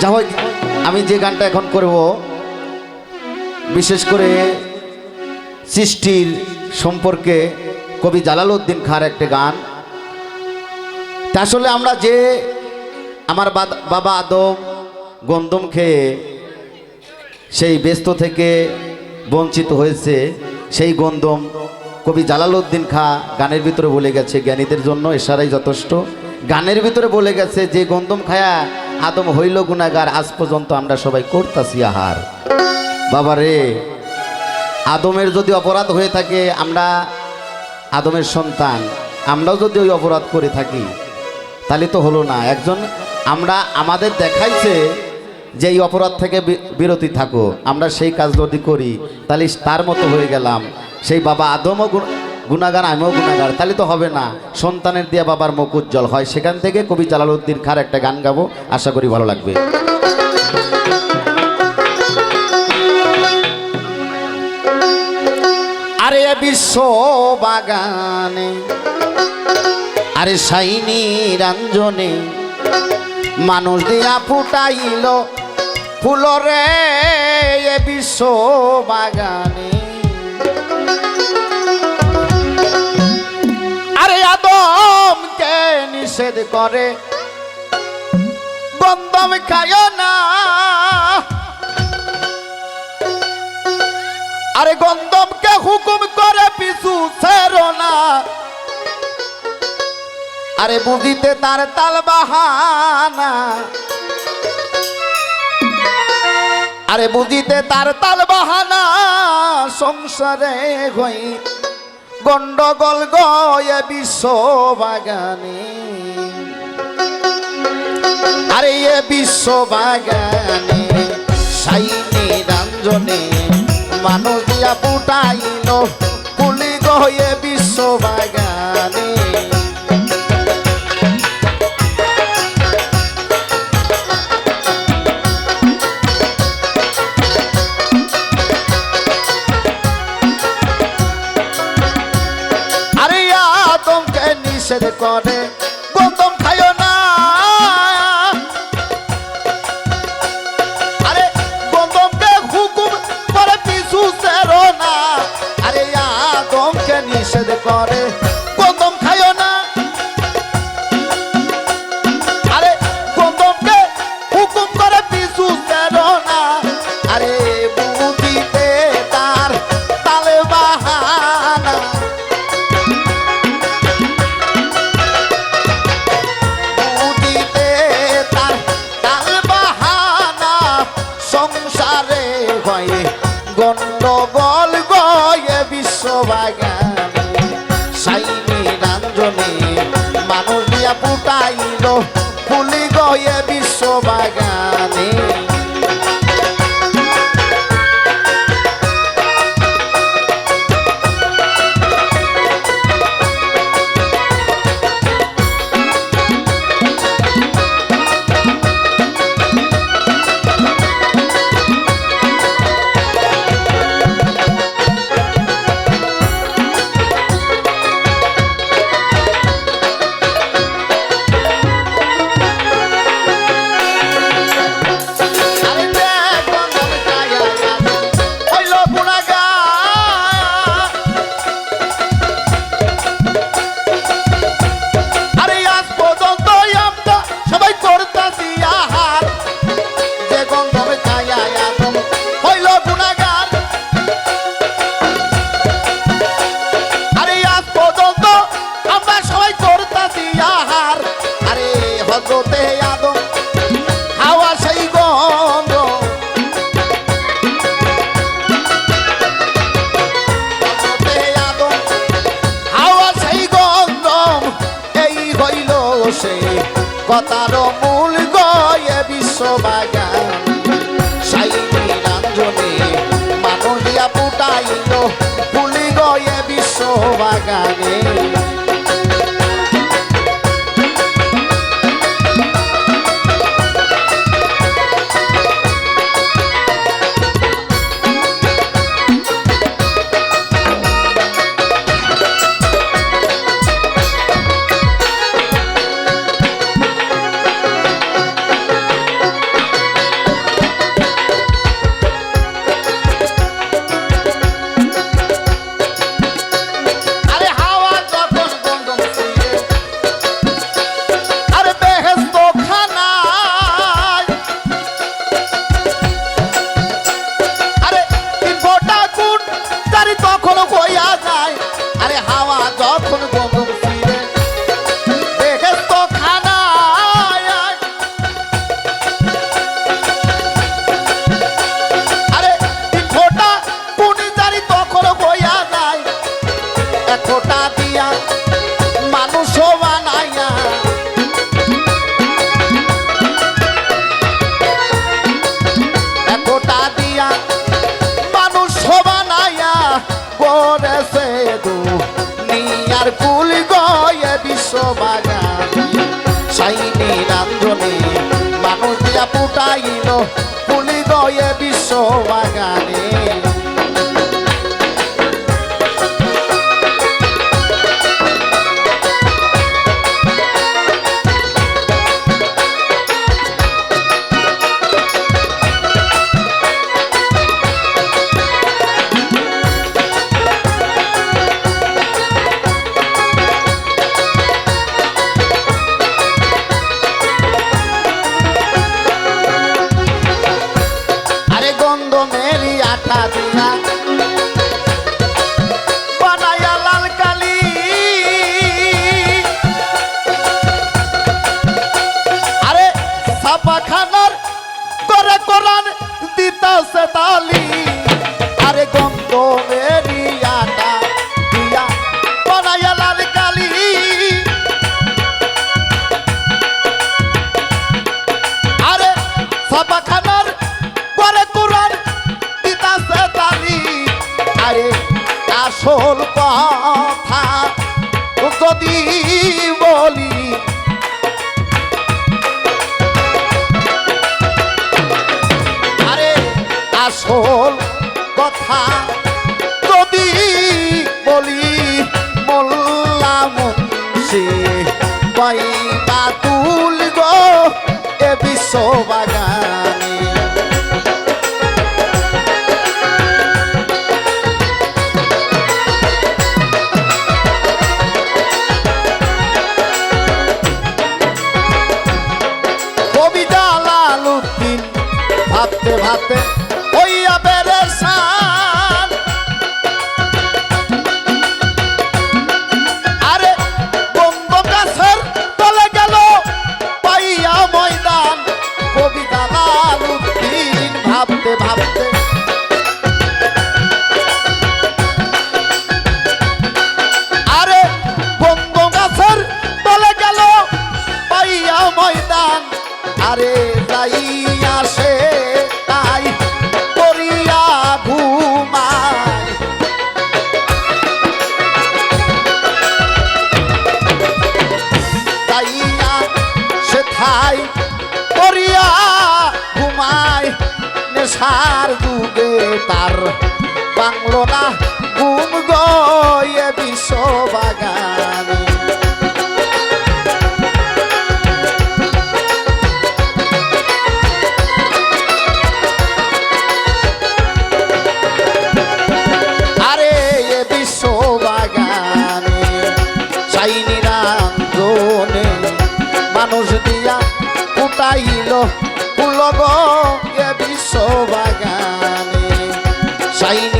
যা হোক, আমি যে গানটা এখন করব, বিশেষ করে সৃষ্টির সম্পর্কে কবি জালালউদ্দিন খার একটা গান। তা আসলে আমরা যে আমার বাবা আদম গন্দম খেয়ে সেই ব্যস্ত থেকে বঞ্চিত হয়েছে, সেই গন্দম কবি জালালউদ্দিন খা গানের ভিতরে বলে গেছে, জ্ঞানীদের জন্য এশারাই যথেষ্ট। গানের ভিতরে বলে গেছে যে গন্দম খায়া আদম হইল গুণাগার আজ পর্যন্ত আমরা সবাই করতাছি আহার। বাবা রে আদমের যদি অপরাধ হয়ে থাকে, আমরা আদমের সন্তান, আমরাও যদি ওই অপরাধ করে থাকি, তাহলে তো হলো না। একজন, আমরা আমাদের দেখাইছে যে এই অপরাধ থেকে বিরতি থাকো আমরা সেই কাজ যদি করি, তাহলে তার মতো হয়ে গেলাম। সেই বাবা আদমও গুণাগার, আমিও গুণাগার, তাহলে তো হবে না। সন্তানের দিয়ে বাবার মুখ উজ্জ্বল হয়। সেখান থেকে কবি জালালউদ্দিন খার একটা গান গাবো। আশা করি ভালো লাগবে। আরে বিশ্ব বাগানে, আরে সাইনি রঞ্জনে, মানুষ দিয়া ফুটাইল ফুলরে বিশ্ব বাগানে। নিষেধ করে। গন্ধম খায় না। আরে গন্ধমকে হুকুম করে পিছু ছেড়ো না। আরে বুঝিতে তার তাল বাহানা। আরে বুঝিতে তার তাল বাহানা, সংসারে হই গন্ডগোল গয়ে বিশ্ব বাগানে। আরে এ বিশ্ব বাগানে সাইনি রঞ্জনে মানুষ দিয়া ফুটাইল পুলি গয়ে বিশ্ব বাগানে আরে আদমকে নিষেধ করে করে ফুলি গয়ে বিশ্ববাগানে কথার মূল গয়ে বিশ্ববাগান সাইনি রাঞ্জনে দিয়া ফুটাইল ফুলি গয়ে বিশ্ববাগানে। করেছে দুনিয়ার কুল গয়ে বিশ্ব বাগানি সাইনি রান্ধনি মানুষ দিয়া পুটাইল, কুলি গয়ে বিশ্ব বাগানি দিতাছে তালি। আরে গন্ধ মেরি আটা দিয়া বানায়া লাল কালি। আরে সাবাখানার আসল কথা। যদি বলি মোল্লা মুন্সি পাইবা তুল গো এ বিশ্ব ভাবতে ভাবতে থাই করিয়া ঘুমায় নেশার যুগে তার বাংলো না। ঘুম গয়ে বিশ্ব বাগানে ফুটাইল ফুলগ এ বিশ্ব বাগানে চাইনি